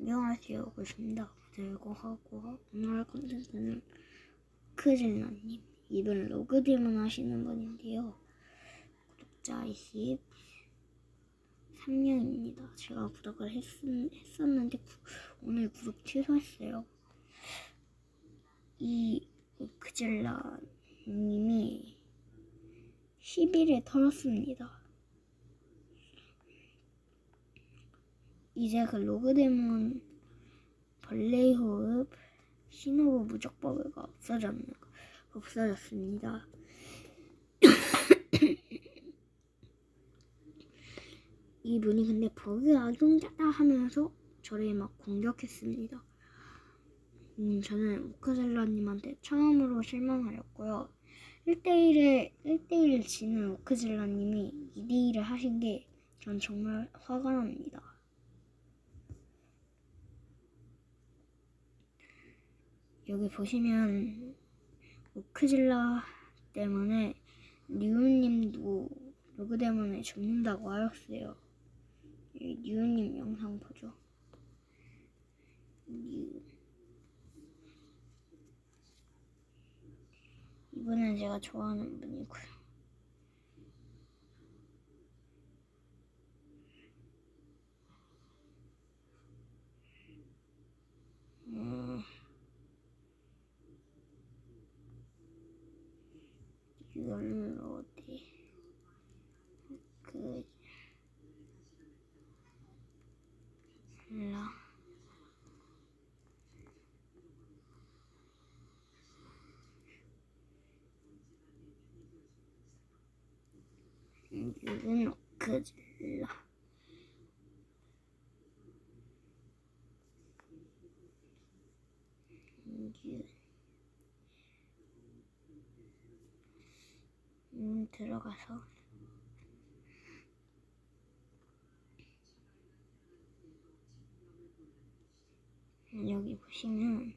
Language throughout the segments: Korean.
안녕하세요. 고십니다. 들고 하고 오늘 컨텐츠는 크질러님 이분 로그딜만 하시는 분인데요. 구독자 23명입니다. 제가 구독을 했, 했었는데 구- 오늘 구독 취소했어요. 이 크질러님이 시비를 털었습니다. 이제 그 로그데몬 벌레 호흡 신호부 무적버그가 없어졌는 없어졌습니다. 이분이 근데 버그 악용자다 하면서 저를 막 공격했습니다. 음, 저는 오크젤라님한테 처음으로 실망하였고요. 1대1에 1대1 지는 오크젤라님이 2대1을 하신 게 전 정말 화가 납니다. 여기 보시면 오크질라 때문에 리우님도 로그 때문에 죽는다고 하였어요. 이 리우님 영상 보죠. 리우. 이분은 제가 좋아하는 분이고요. 음. 이거를 어디 그 몰라. 이건 그질라. 음, 들어가서 여기 보시면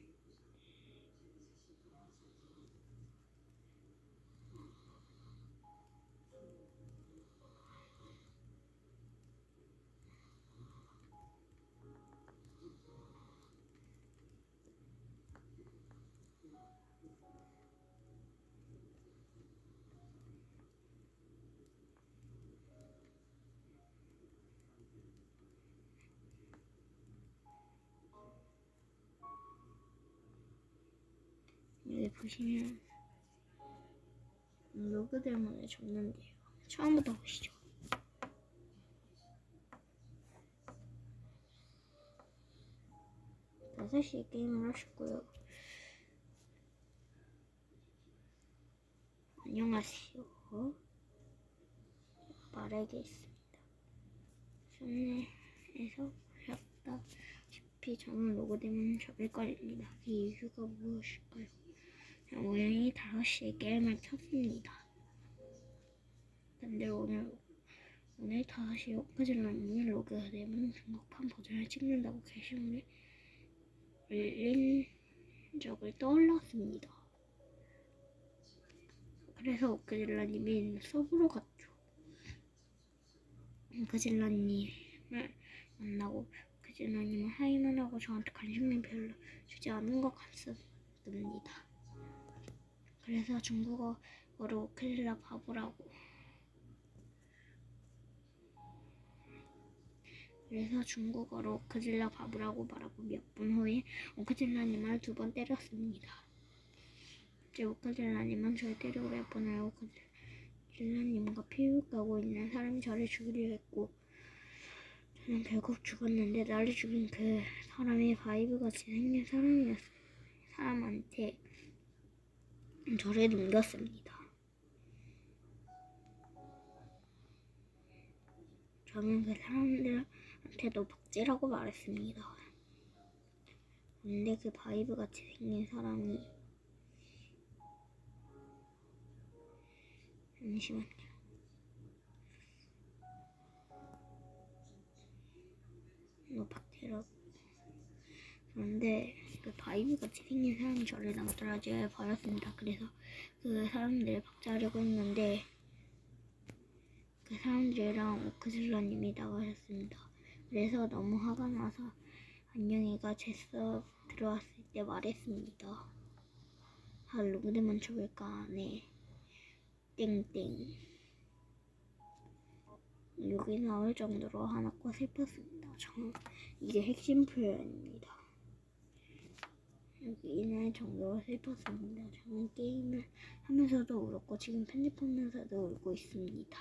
여기 보시면 로그 때문에 줬는데요. 처음부터 보시죠. 다섯 시에 게임을 하셨고요. 안녕하세요. 말하겠습니다. 손에서 보셨다시피 저는 로고 때문에 접을 거입니다. 그 이유가 무엇일까요? 모양이 5시에 게임을 켰습니다. 근데 오늘 오늘 5시에 오크질러님이 로그가 되면 중국판 버전을 찍는다고 게시물에 올린 적을 떠올랐습니다. 그래서 오크질러님이 서브로 갔죠. 오크질러님을 만나고 오크질러님은 하이만 하고 저한테 관심을 별로 주지 않은 것 같습니다. 그래서 중국어로 오클라 바보라고. 그래서 중국어로 오크질라 바보라고 말하고 몇 분 후에 오크질라님을 두 번 때렸습니다. 이제 오크질라님은 저를 때리고 몇 번을 오크질라님과 피우 가고 있는 사람이 저를 죽이려 했고 저는 결국 죽었는데 나를 죽인 그 사람이 바이브같이 생긴 사람이었어요. 사람한테 저를 넘겼습니다. 저는 그 사람들한테도 박제라고 말했습니다. 근데 그 바이브 같이 생긴 사람이 잠시만요. 이거 박제라고 그런데 그 바이브 같이 생긴 사람이 저를 나타나지 버렸습니다. 그래서 그 사람들을 박제하려고 했는데 그 사람들이랑 오크슬러님이 나가셨습니다. 그래서 너무 화가 나서 안녕이가 제 수업 들어왔을 때 말했습니다. 아, 누구들만 쳐볼까? 네. 땡땡. 여기 나올 정도로 하나 고 슬펐습니다. 저, 이게 핵심 표현입니다. 나올 정도로 슬펐습니다. 저는 게임을 하면서도 울었고 지금 편집하면서도 울고 있습니다.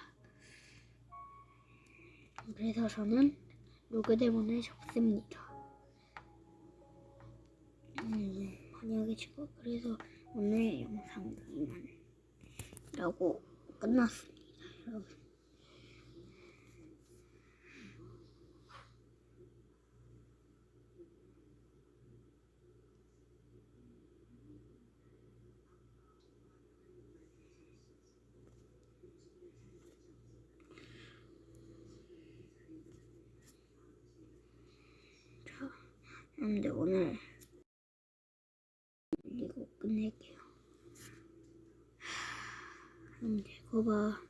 그래서 저는 로그데몬을 접습니다. 음, 만약에 지금 그래서 오늘 영상 이만이라고 끝났습니다, 여러분. 여러분들 오늘 이거 끝낼게요. 여러분들 거봐